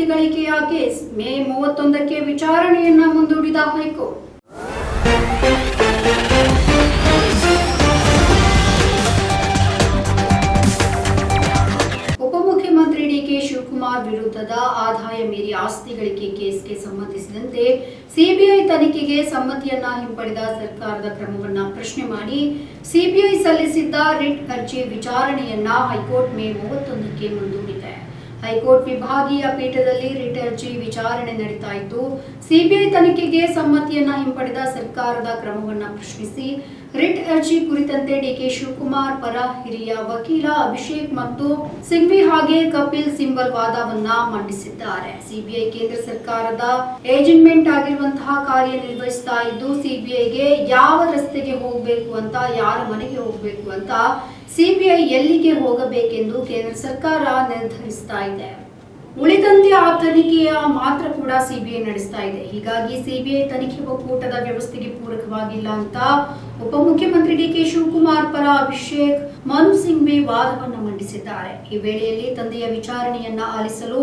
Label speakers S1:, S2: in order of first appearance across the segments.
S1: ಆಸ್ತಿ ಗಳಿಕೆಯ case May ಮೂವತ್ತೊಂದಕ್ಕೆ ವಿಚಾರಣೆಯನ್ನ ಮುಂದೂಡಿದ ಹೈಕೋರ್ಟ್. ಉಪಮುಖ್ಯಮಂತ್ರಿ ಡಿಕೆ ಶಿವಕುಮಾರ್ ವಿರುದ್ಧದ ಆದಾಯ ಮೀರಿ ಆಸ್ತಿ ಗಳಿಕೆ ಕೇಸ್ಗೆ ಸಂಬಂಧಿಸಿದಂತೆ ಸಿಬಿಐ ತನಿಖೆಗೆ ಸಮ್ಮತಿಯನ್ನ ಹಿಂಪಡೆದ ಸರ್ಕಾರದ ಕ್ರಮವನ್ನ ಪ್ರಶ್ನೆ ಮಾಡಿ ಸಿಬಿಐ ಸಲ್ಲಿಸಿದ್ದ ರಿಟ್ ಅರ್ಜಿ ವಿಚಾರಣೆಯನ್ನ ಹೈಕೋರ್ಟ್ ಮೇ ಮೂವತ್ತೊಂದಕ್ಕೆ ಮುಂದೂಡಿದೆ. ಹೈಕೋರ್ಟ್ ವಿಭಾಗೀಯ ಪೀಠದಲ್ಲಿ ರಿಟ್ ಅರ್ಜಿ ವಿಚಾರಣೆ ನಡೀತಾ ಇದ್ದು ಸಿಬಿಐ ತನಿಖೆಗೆ ಸಮ್ಮತಿಯನ್ನ ಹಿಂಪಡೆದ ಸರ್ಕಾರದ ಕ್ರಮವನ್ನ ಪ್ರಶ್ನಿಸಿ, ರಿಟ್ ಅರ್ಜಿ ಕುರಿತಂತೆ ಡಿಕೆ ಶಿವಕುಮಾರ್ ಪರ ಹಿರಿಯ ವಕೀಲ ಅಭಿಷೇಕ್ ಮತ್ತು ಸಿಂಘ್ವಿ ಹಾಗೆ ಕಪಿಲ್ ಸಿಂಬಲ್ ವಾದವನ್ನ ಮಂಡಿಸಿದ್ದಾರೆ. ಸಿಬಿಐ ಕೇಂದ್ರ ಸರ್ಕಾರದ ಏಜೆಂಟ್ಮೆಂಟ್ ಆಗಿರುವಂತಹ ಕಾರ್ಯನಿರ್ವಹಿಸ್ತಾ ಇದ್ದು, ಸಿಬಿಐಗೆ ಯಾವ ರಸ್ತೆಗೆ ಹೋಗಬೇಕು ಅಂತ, ಯಾರ ಮನೆಗೆ ಹೋಗಬೇಕು ಅಂತ ಸಿಬಿಐ ಎಲ್ಲಿಗೆ ಹೋಗಬೇಕೆಂದು ಕೇಂದ್ರ ಸರ್ಕಾರ ನಿರ್ಧರಿಸ್ತಾ ಇದೆ. ಉಳಿದಂತೆ ಆ ತನಿಖೆಯ ಮಾತ್ರ ಕೂಡ ಸಿಬಿಐ ನಡೆಸ್ತಾ ಇದೆ. ಹೀಗಾಗಿ ಸಿಬಿಐ ತನಿಖೆ ಒಕ್ಕೂಟದ ವ್ಯವಸ್ಥೆಗೆ ಪೂರಕವಾಗಿಲ್ಲ ಅಂತ ಉಪಮುಖ್ಯಮಂತ್ರಿ ಡಿಕೆ ಶಿವಕುಮಾರ್ ಪರ ಅಭಿಷೇಕ್ ಮನು ಸಿಂಘ್ವಿ ವಾದವನ್ನು ಮಂಡಿಸಿದ್ದಾರೆ. ಈ ವೇಳೆಯಲ್ಲಿ ತಂದೆಯ ವಿಚಾರಣೆಯನ್ನ ಆಲಿಸಲು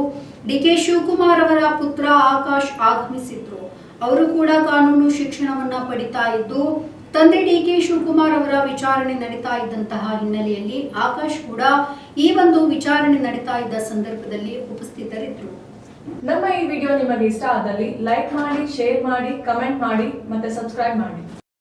S1: ಡಿಕೆ ಶಿವಕುಮಾರ್ ಅವರ ಪುತ್ರ ಆಕಾಶ್ ಆಗಮಿಸಿದ್ರು. ಅವರು ಕೂಡ ಕಾನೂನು ಶಿಕ್ಷಣವನ್ನ ಪಡಿತಾ ಇದ್ದು ತಂದೆ ಡಿಕೆ ಶಿವಕುಮಾರ್ ಅವರ ವಿಚಾರಣೆ ನಡೀತಾ ಇದ್ದಂತಹ ಹಿನ್ನೆಲೆಯಲ್ಲಿ ಆಕಾಶ್ ಕೂಡ ಈ ಒಂದು ವಿಚಾರಣೆ ನಡೀತಾ ಇದ್ದ ಸಂದರ್ಭದಲ್ಲಿ ಉಪಸ್ಥಿತರಿದ್ದರು.
S2: ನಮ್ಮ ಈ ವಿಡಿಯೋ ನಿಮಗೆ ಇಷ್ಟ ಆದಲ್ಲಿ ಲೈಕ್ ಮಾಡಿ, ಶೇರ್ ಮಾಡಿ, ಕಮೆಂಟ್ ಮಾಡಿ ಮತ್ತೆ ಸಬ್ಸ್ಕ್ರೈಬ್ ಮಾಡಿ.